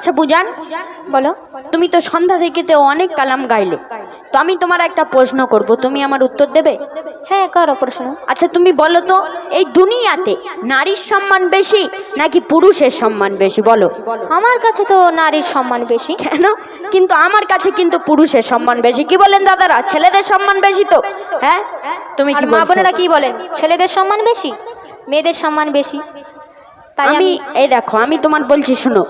আচ্ছা বুঝান বলো তুমি তো সন্ধ্যা থেকে তো অনেক কালাম গাইলে। তো আমি তোমার একটা প্রশ্ন করব তুমি আমার উত্তর দেবে? হ্যাঁ করো প্রশ্ন। আচ্ছা তুমি বলো তো এই দুনিয়াতে নারীর সম্মান বেশি নাকি পুরুষের সম্মান বেশি? বলো। আমার কাছে তো নারীর সম্মান বেশি। কেন? কিন্তু আমার কাছে কিন্তু পুরুষের সম্মান বেশি। কি বলেন দাদারা? ছেলেদের সম্মান বেশি তো? হ্যাঁ? তুমি কি মা বোনেরা কি বলেন? ছেলেদের সম্মান বেশি? মেয়েদের সম্মান বেশি? আমি এই দেখো আমি তোমার বলছি শোনো।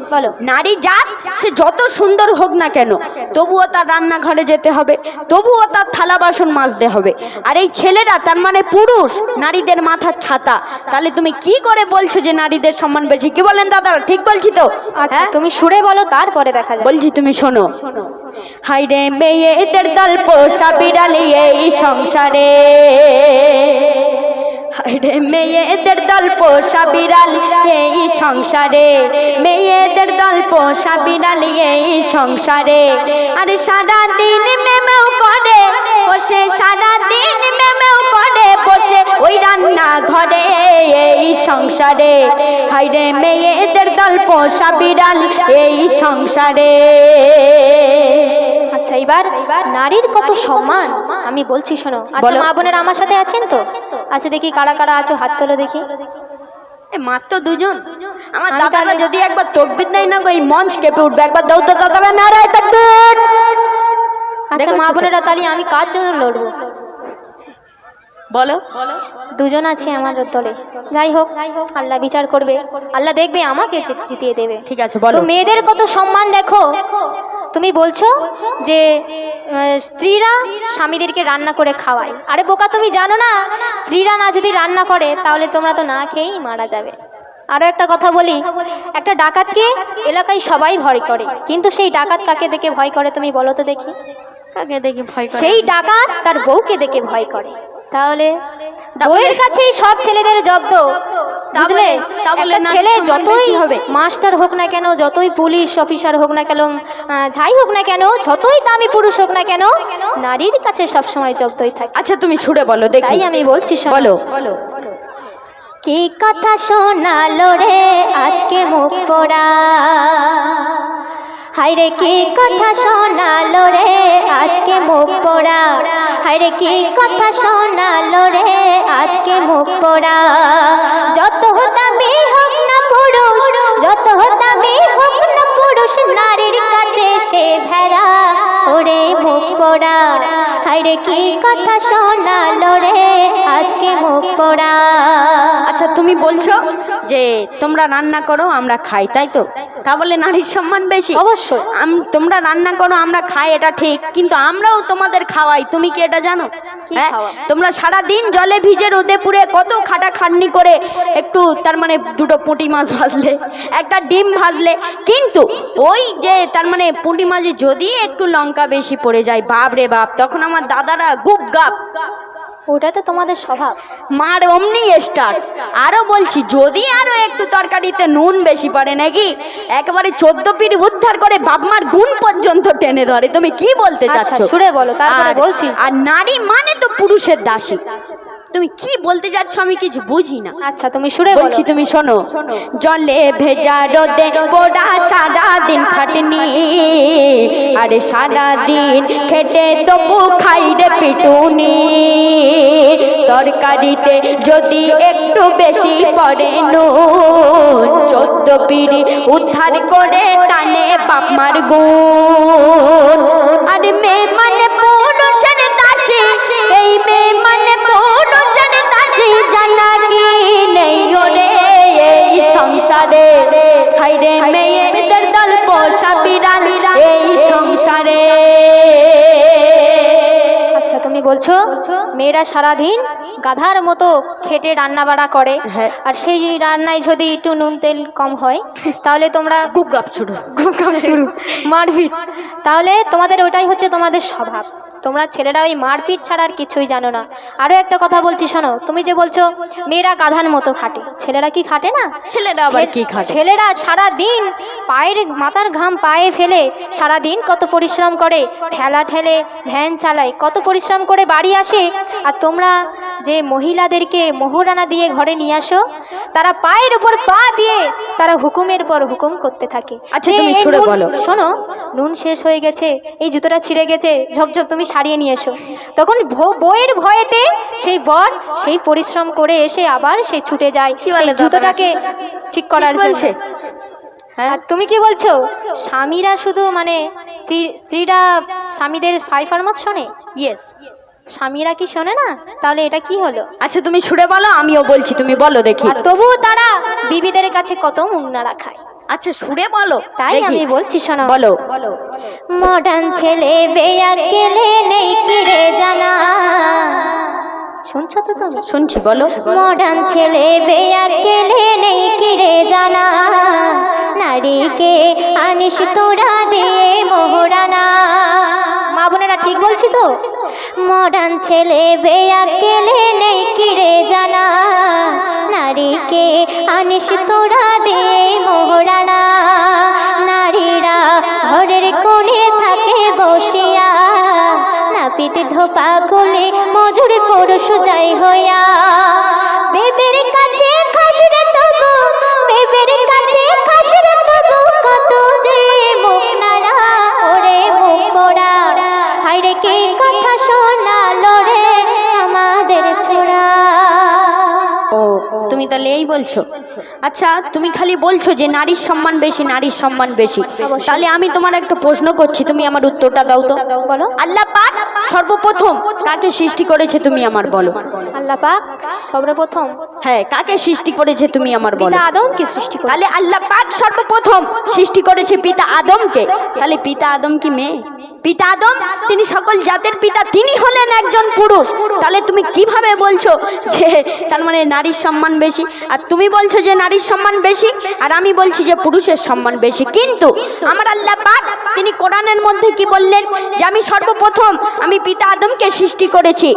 নারী জাত সে যত সুন্দর হোক না কেন তবুও তার রান্নাঘরে যেতে হবে তবুও তার থালা বাসন মাজতে হবে। আর এই ছেলেরা তার মানে পুরুষ নারীদের মাথার ছাতা। তাহলে তুমি কি করে বলছো যে নারীদের সম্মান বেশি? কি বলেন দাদা ঠিক বলছি তো? আচ্ছা হ্যাঁ? তুমি সুরে বলো তারপরে দেখা যাবে। বলছি তুমি শোনো। হাই রে মেয়েদের দল পোষা বিড়ালি এই সংসারে। হাই রে মেয়েদের দল পোষা বিড়াল, এই সংসারে। মেয়েদের দল পোষা বিড়াল, এই সংসারে। আর সারা দিন মেমেও করে, বসে সারা দিন মেমেও করে, বসে ওই রান্না ঘরে এই সংসারে। হাই রে মেয়েদের দল পোষা বিড়াল, এই সংসারে। আচ্ছা এবার নারীর কত সম্মান? আমি বলছি শোনো আচ্ছা মা বোনেরা আমার সাথে আছেন তো? আচ্ছা দেখি কারা কারা আছো হাত তোলো দেখি। মাত্র দুজন? আমার আমি দাদারা যদি একবার তকবির দেয় না এই মঞ্চ কেঁপে উঠবে। একবার দাও তো দাদারা নারায় তকবির। আচ্ছা মা বোনেরা তাহলে আমি কার জন্য লড়বো? বলো। দুজন আছে আমার দলে। যাই হোক আল্লাহ বিচার করবে। আল্লাহ দেখবে আমাকে জিতিয়ে দেবে। ঠিক আছে বলো। মেয়েদের কত সম্মান দেখো? তুমি বলছো যে স্ত্রীরা স্বামীদেরকে রান্না করে খাওয়ায়। আরে বোকা তুমি জানো না স্ত্রীরা না যদি রান্না করে তাহলে তোমরা তো না খেয়েই মারা যাবে। আরও একটা কথা বলি একটা ডাকাতকে এলাকায় সবাই ভয় করে কিন্তু সেই ডাকাত কাকে দেখে ভয় করে তুমি বলো তো দেখি? কাকে দেখি ভয় করে? সেই ডাকাত তার বউকে দেখে ভয় করে। তাহলে বউয়ের কাছেই সব ছেলেদের জব্দ। বুঝলে? একটা ছেলে যতই হবে। মাস্টার হোক না কেন যতই পুলিশ অফিসার হোক না কেন যাই হোক না কেন যতই দামি পুরুষ হোক না কেন নারীর কাছে সব সময় জব্দই থাকে। আচ্ছা তুমি সুরে বলো দেখি। আমি বলছি বলো। বলো। কি কথা শোনালো রে? আজকে মুখ পোড়া। হায়রে কি কথা শোনালো রে? আজকে মুখ পোড়া। হাইরে কি কথা শোনালো রে? আজকে মুখ পড়া। যত দামি হোক না পুরুষ, যত দামি হোক না পুরুষ, নারীর কাছে সে ভেড়া। ওরে মুখ পোড়া। হায়রে কি কথা শোনালো রে আজকে মুখ পোড়া। আচ্ছা তুমি বলছো যে তোমরা রান্না করো আমরা খাই তাই তো? তা বলে নারীর সম্মান বেশি। অবশ্যই। আম- তোমরা রান্না করো আমরা খাই এটা ঠিক। কিন্তু আমরাও তোমাদের খাওয়াই। তুমি কি এটা জানো? হ্যাঁ? তোমরা সারা দিন জলে ভিজে রোদে পুড়ে কত খাটা খাটনি করে একটু তার মানে দুটো পুঁটি মাছ ভাজলে একটা ডিম ভাজলে। কিন্তু ওই যে তার মানে পুঁটি মাছে যদি একটু লঙ্কা বেশি পড়ে যায় বাপ রে বাপ। তখন আমার দাদারা গুপ গাপ। ওটা তো তোমাদের স্বভাব। মার অমনি স্টার। আরও বলছি যদি আরও একটু তরকারিতে নুন বেশি পড়ে নাকি? একেবারে চোদ্দ পিঠ উদ্ধার করে বাপমার গুণ পর্যন্ত টেনে ধরে। তুমি কি বলতে আচ্ছা চাচ্ছ? সুরে বলো তারপরে বলছি। আর নারী মানে তো পুরুষের দাসী। তুমি কি বলতে যাচ্ছ আমি কিছু বুঝি না। আচ্ছা তুমি বলো বলছি তুমি শোনো। জলে ভেজা রোদে পোড়া সারা দিন খাটনি। আরে সারা দিন খেটে তবু খাই রে পিটুনি। তরকারিতে যদি একটু বেশি পড়ে নুন চোদ্দ পিড়ি উদ্ধার করে টানে বাপমার গুণ। আরে মেয়ে মানে পুরুষের দাসী। এই পুরুষের দাসী জানা কি নেই ওরে এই সংসারে? হাইরে মেয়েদের দল পোষা বিড়াল এই সংসারে। আচ্ছা তুমি বলছো মেয়েরা সারাদিন গাধার মতো খেটে রান্না বাড়া করে হ্যাঁ। আর সেই রান্নায় যদি একটু নুন তেল কম হয় তাহলে তোমরা গুপ গাপ শুরু। শুরু। মারপিট। তাহলে তোমাদের ওটাই হচ্ছে তোমাদের স্বভাব। তোমরা ছেলেরা ওই মারপিট ছাড়া আর কিছুই জানো না। আরও একটা কথা বলছি শোনো। তুমি যে বলছো মেয়েরা গাধার মতো খাটে। ছেলেরা কি খাটে না? ছেলেরা আবার কি খাটে? ছেলেরা সারা দিন পায়ের মাথার ঘাম পায়ে ফেলে সারা দিন কত পরিশ্রম করে ঠেলা ঠেলে ভ্যান চালায় কত পরিশ্রম করে বাড়ি আসে। আর তোমরা যে মহিলাদেরকে মোহরানা দিয়ে ঘরে নিয়ে আসো তারা পায়ের উপর পা দিয়ে তারা হুকুমের পর হুকুম করতে থাকে। আচ্ছা, তুমি সুরে বলো। শোনো নুন শেষ হয়ে গেছে এই জুতোটা ছিঁড়ে গেছে ঝকঝক তুমি সারিয়ে নিয়ে এসো। তখন বইয়ের ভয়েতে সেই বর সেই পরিশ্রম করে এসে আবার সেই ছুটে যায়। জুতোটাকে ঠিক করার বলছে? হ্যাঁ? তুমি কি বলছো? স্বামীরা শুধু মানে স্ত্রী- স্ত্রীরা স্বামীদের ফাই ফার্মাস শোনে? ইয়েস স্বামীরা কি শোনে না? তাহলে এটা কি হলো? আচ্ছা তুমি সুরে বলো আমিও বলছি তুমি বলো দেখি। তবুও তারা বিবিদের কাছে কত মুখ নাড়া খায় আচ্ছা সুরে বলো। তাই। আমি বলছি শোনো। বলো। মডার্ন ছেলে বেয়া কেলে নেই কি রে জানা? শুনছো তো তুমি? শুনছি বলো। মডার্ন ছেলে বেয়া কেলে নেই কি রে জানা? নারীকে আনিস তোরা দিয়ে মোহরানা। মা বোনেরা ঠিক বলছি তো? মডার্ন ছেলে বেয়া কেলে নেই কি রে জানা? নারীকে আনিস তোরা নাপিত ধোপা গলে মজুরে পরশু যাই হইয়া বেবের কাছে তাহলে এই বলছো। আচ্ছা তুমি খালি বলছো যে নারীর সম্মান বেশি নারীর সম্মান বেশি। তাহলে আমি তোমার একটা প্রশ্ন করছি তুমি আমার উত্তরটা দাও তো। বলো। আল্লাহ পাক সর্বপ্রথম কাকে সৃষ্টি করেছে তুমি আমার বলো। আল্লাহ পাক সর্বপ্রথম? হ্যাঁ কাকে সৃষ্টি করেছে তুমি আমার বলো? পিতা আদমকে সৃষ্টি করে তাহলে আল্লাহ পাক সর্বপ্রথম সৃষ্টি করেছে পিতা আদমকে। তাহলে পিতা আদম কি মেয়ে? পিতা আদম তিনি সকল জাতের পিতা তিনি হলেন একজন পুরুষ। তাহলে তুমি কীভাবে বলছো যে তার মানে নারীর সম্মান বেশি? আর তুমি বলছো যে নারীর সম্মান বেশি? আর আমি বলছি যে পুরুষের সম্মান বেশি। কিন্তু আমার আল্লাহ পাক তিনি কোরআনের মধ্যে কি বললেন? যে আমি সর্বপ্রথম আমি পিতা আদমকে সৃষ্টি করেছি।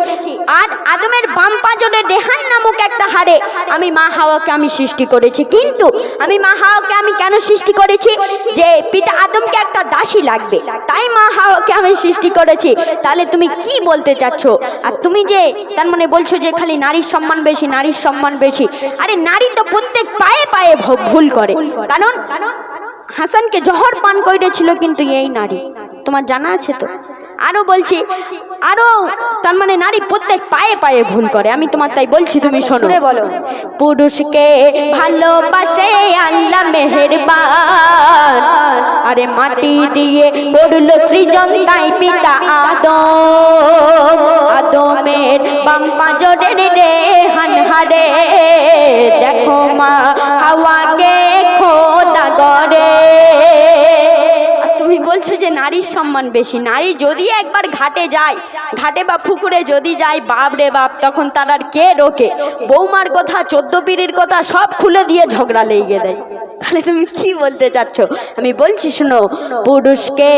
আর আদমের বাম পাজরে রেহান নামক একটা হাড়ে আমি মা হাওয়াকে আমি সৃষ্টি করেছি। কিন্তু আমি মা হাওয়াকে আমি কেন সৃষ্টি করেছি? যে পিতা আদমকে একটা দাসী লাগবে। তাই মা হাওয়াকে আমি সৃষ্টি করেছি। তাহলে তুমি কি বলতে চাচ্ছ? আর তুমি যে তার মানে বলছো যে খালি নারীর সম্মান বেশি, নারীর সম্মান বেশি। আরে নারী তো প্রত্যেক পায়ে পায়ে ভুল করে। কারণ হাসানকে জহর পান করেছিল কিন্তু এই নারী। তোমার জানা আছে তো? আরও বলছি আরও তার মানে নারী প্রত্যেক পায়ে পায়ে ভুল করে আমি তোমার তাই বলছি তুমি শোনো। বলো। পুরুষকে ভালোবাসে আল্লাহ মেহেরবান আরে মাটি দিয়ে করল সৃজন তাই পিতা আদম। আদমের বাম পাজরের রে হানহারে দেখো মা হাওয়াকে নারীর সম্মান বেশি। নারী যদি একবার ঘাটে যায়, ঘাটে বা পুকুরে যদি যায়, বাপ রে বাপ, তখন তার আর কে রোকে? বৌমার কথা, চোদ্দ পিড়ির কথা সব খুলে দিয়ে ঝগড়া লেগে দেয় তাহলে তুমি কি বলতে চাচ্ছ? আমি বলছি, শোনো, পুরুষকে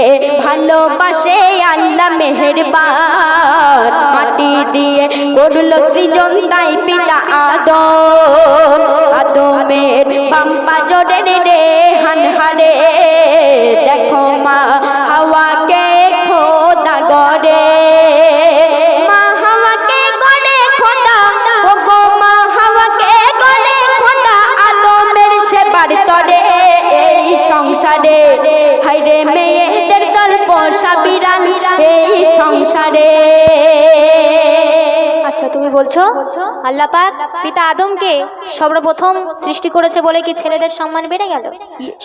ভালোবাসে আল্লাহ মেহেরবান। মাটি দিয়ে করল সৃজন তাই পিতা আদম। আদমের বাম্পা জোরের রে হানহারে বলছো? আল্লাহ পাক পিতা আদমকে সর্বপ্রথম সৃষ্টি করেছে বলে কি ছেলেদের সম্মান বেড়ে গেল?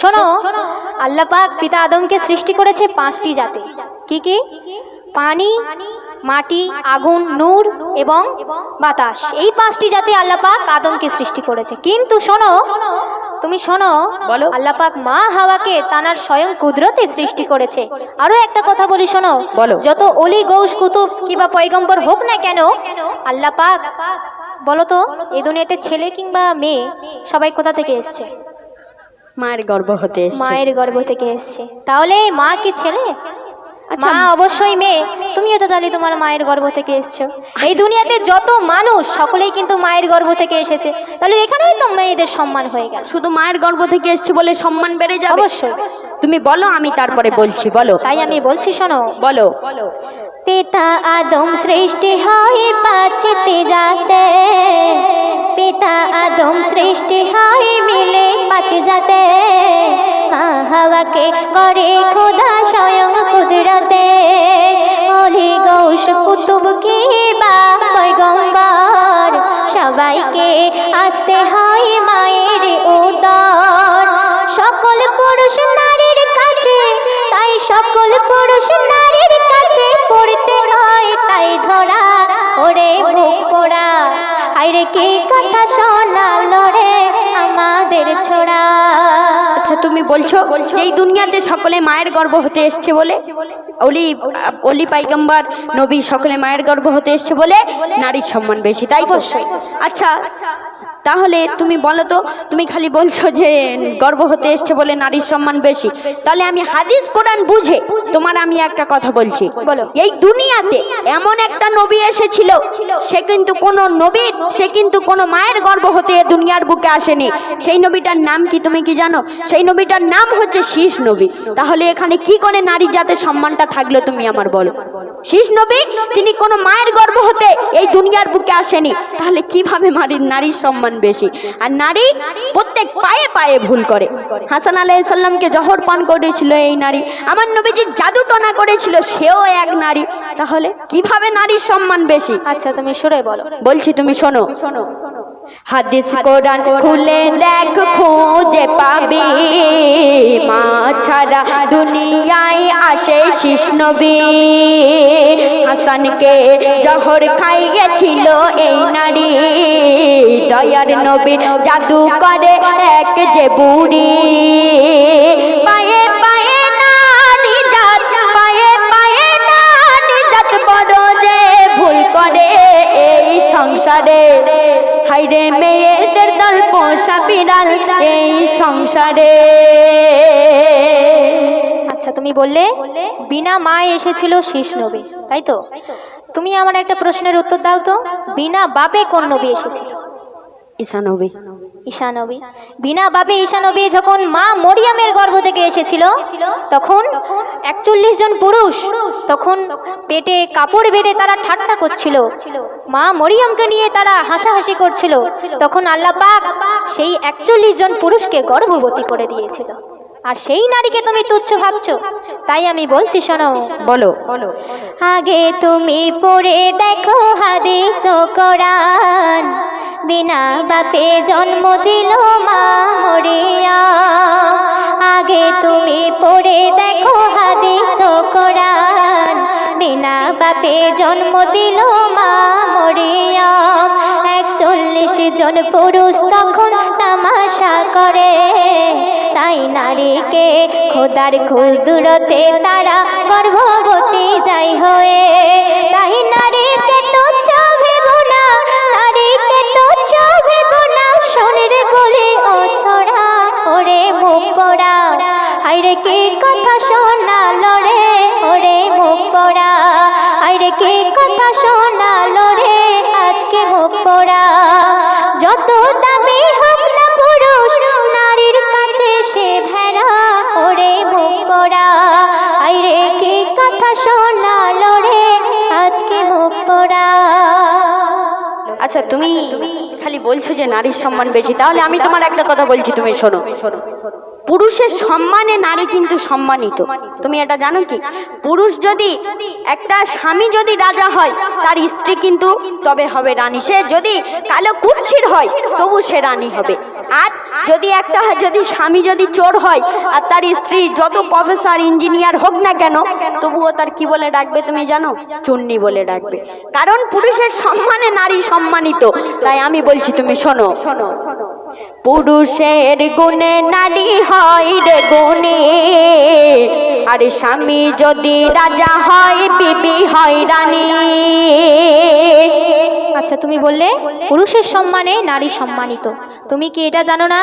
শোনো, আল্লাহ পাক পিতা আদমকে সৃষ্টি করেছে পাঁচটি জাতি। কি কি? পানি, মাটি, আগুন, নূর এবং বাতাস। এই পাঁচটি জাতি আল্লাহ পাক আদমকে সৃষ্টি করেছে। কিন্তু শোনো তুমি শোনো বলো। আল্লাপাক মা হাওয়াকে তানার স্বয়ং কুদরতে সৃষ্টি করেছে আরও একটা কথা বলি শোনো বলো। যত অলি গৌস কুতুব কিংবা পয়গম্বর হোক না কেন আল্লাহ পাক বলো তো এই দুনিয়াতে ছেলে কিংবা মেয়ে সবাই কোথা থেকে এসছে মায়ের গর্ভ হতে মায়ের গর্ভ থেকে এসছে তাহলে মা কি ছেলে। মা অবশ্যই মেয়ে। তুমিও তো তাহলে তোমার মায়ের গর্ভ থেকে এসছো। এই দুনিয়াতে যত মানুষ সকলেই কিন্তু মায়ের গর্ভ থেকে এসেছে। তাহলে এখানেই তো মেয়েদের সম্মান হয়ে গেল। শুধু মায়ের গর্ভ থেকে এসছে বলে সম্মান বেড়ে যাবে? অবশ্যই। তুমি বলো আমি তারপরে আচ্ছা। বলছি বলো। তাই আমি বলছি শোনো। বলো। পিতা আদম সৃষ্টি হয় পাঁচটি জাতে পিতা আদম সৃষ্টি হয় মিলে পাঁচ মা হাওয়াকে করে খোদা স্বয়ং কুদরতে। অলি গৌস কুতুব কি বা সবাইকে আসতে হয় মায়ের উদর। সকল পুরুষ নারীর কাছে, তাই সকল পুরুষ নারীর কাছে পড়তে হয় তাই ধরা ওরে বুক পোড়া। আরে কি কথা শোনালো রে? তুমি বলছো এই দুনিয়াতে সকলে মায়ের গর্ব হতে এসছে বলে? অলি অলি পাইগম্বার নবী সকলে মায়ের গর্ব হতে এসছে বলে? নারীর সম্মান বেশি তাই তো? আচ্ছা তাহলে তুমি বলো তো, তুমি খালি বলছো যে গর্ব হতে এসছে বলে নারীর সম্মান বেশি। তাহলে আমি হাদিস, কোরআন বুঝে তোমার আমি একটা কথা বলছি। বলো। এই দুনিয়াতে এমন একটা নবী এসেছিল, সে কিন্তু কোনো নবীর সে কিন্তু কোনো মায়ের গর্ব হতে দুনিয়ার বুকে আসেনি। সেই নবীটার নাম কি তুমি কি জানো? সেই নবীটার নাম হচ্ছে শীষ নবী। তাহলে এখানে কি করে নারী জাতের সম্মানটা থাকল তুমি আমার বলো। শীষ নবী তিনি কোনো মায়ের গর্ব হতে এই দুনিয়ার বুকে আসেনি। তাহলে কীভাবে নারীর নারীর সম্মান বেশি? আর নারী প্রত্যেক পায়ে পায়ে ভুল করে। হাসান আলাইসাল্লামকে জহর পান করেছিল এই নারী। আমার নবীজি জাদু টনা করেছিল সেও এক নারী। তাহলে কীভাবে নারীর সম্মান বেশি? আচ্ছা তুমি সুরে বলো। বলছি তুমি শোনো শোনো। হাদিস কোরআন খুলে দেখ খুঁজে পাবি। মা ছাড়া দুনিয়ায় আসে শিশ নবী। হাসানকে জহর খাইয়েছিল এই নারী। দয়ার নবীর জাদু করে এক যে বুড়ি। পায়ে পায়ে নারী জাত পায়ে পায়ে নারী জাত বড় যে ভুল করে এই সংসারে। হাইরে মেয়েদের দল পোষা বিড়াল, এই সংসারে। আচ্ছা তুমি বললে বিনা মায় এসেছিল শীষ নবী, তাই তো? তুমি আমার একটা প্রশ্নের উত্তর দাও তো। বিনা বাপে কোন নবী এসেছিল? ঈশা নবী ঈশা নবী বিনা বাপে ঈশা নবী যখন মা মরিয়ামের গর্ভ থেকে এসেছিল তখন একচল্লিশ জন পুরুষ তখন পেটে কাপড় বেঁধে তারা ঠাট্টা করছিল। মা মরিয়ামকে নিয়ে তারা হাসাহাসি করছিল। তখন আল্লাহ পাক সেই একচল্লিশ জন পুরুষকে গর্ভবতী করে দিয়েছিল। আর সেই নারীকে তুমি তুচ্ছ ভাবছ? তাই আমি বলছি শোনো। বলো। বলো আগে তুমি পড়ে দেখো হাদিস কোরআন। বিনা বাপে জন্ম দিল মা মরিয়া। আগে তুমি পড়ে দেখো হাদিস কোরআন। বিনা বাপে জন্ম দিল মা মরিয়া। একচল্লিশ জন পুরুষ তখন তামাশা করে। তাই নারীকে খোদার খুল দূরতে তারা গর্ভবতী যাই হয়ে। তাই নারীকে পড়া। হাইরে কি কথা শোনালো রে? ওরে মুখ পড়া। হাইরে কি কথা শোনালো রে? আজকে মুখ পড়া। যত দামি হোক না পুরুষ, নারীর কাছে সে ভেড়া। ওরে মুখ পড়া। আইরে কি কথা শোনালো রে? আজকে মুখ পড়া। আচ্ছা তুমি খালি বলছো যে নারীর সম্মান বেশি। তাহলে আমি তোমার একটা কথা বলছি, তুমি শোনো। পুরুষের সম্মানে নারী কিন্তু সম্মানিত। তুমি এটা জানো কি? পুরুষ যদি একটা স্বামী যদি রাজা হয়, তার স্ত্রী কিন্তু তবে হবে রানী। সে যদি কালো কুচ্ছির হয়, তবু সে রানী হবে। আর যদি একটা যদি স্বামী যদি চোর হয়, আর তার স্ত্রী যত প্রফেসর ইঞ্জিনিয়ার হোক না কেন, তবুও তার কি বলে ডাকবে তুমি জানো? চুন্নি বলে ডাকবে। কারণ পুরুষের সম্মানে নারী সম্মানিত। তাই আমি বলছি, তুমি শোনো শোনো। পুরুষের গুণে নারী হয় রে গুণে। আর স্বামী যদি রাজা হয় বিবি হয় রানী। আচ্ছা তুমি বললে পুরুষের সম্মানে নারী সম্মানিত। তুমি কি এটা জানো না?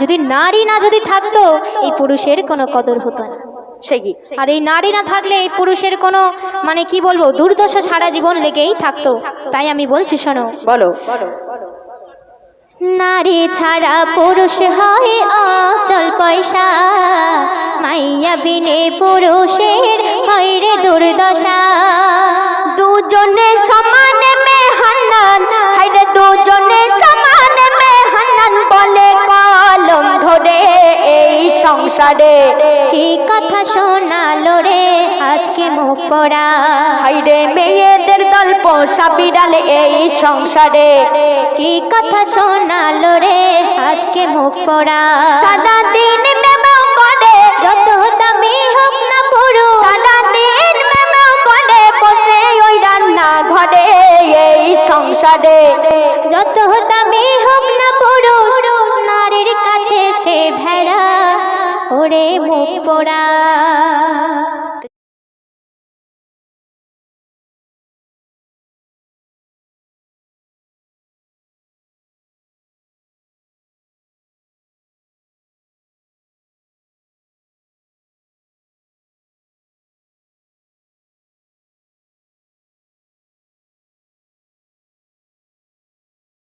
যদি নারী না যদি থাকতো এই পুরুষের কোনো কদর হতো না। সে কি? আর এই নারী না থাকলে এই পুরুষের কোনো মানে কি বলব দুর্দশা সারা জীবন লেগেই থাকতো। তাই আমি বলছি শোনো। বলো। নারী ছাড়া পুরুষ হয় অচল পয়সা। মাইয়া বিনে পুরুষের হয় রে দুর্দশা। দুজনে সমানে মে মেহান্নান হাইরে দুজনে সমানে মে মেহান্নান বলে কলম ধরে এই সংসারে। কি কথা শোনালো রে আজকে মুখ পড়া। হাইরে মেয়েদের দল পোষা বিড়াল এই সংসারে। কি কথা শোনালো রে? আজকে মুখ পড়া। সারাদিন মেমেও করে যত দামি হোক না পুরুষ সারাদিন মেমেও করে বসে ওই রান্না ঘরে এই সংসারে। যত দামি হোক না পুরুষ নারীর কাছে সে ভেড়া ওরে মুখ পোড়া।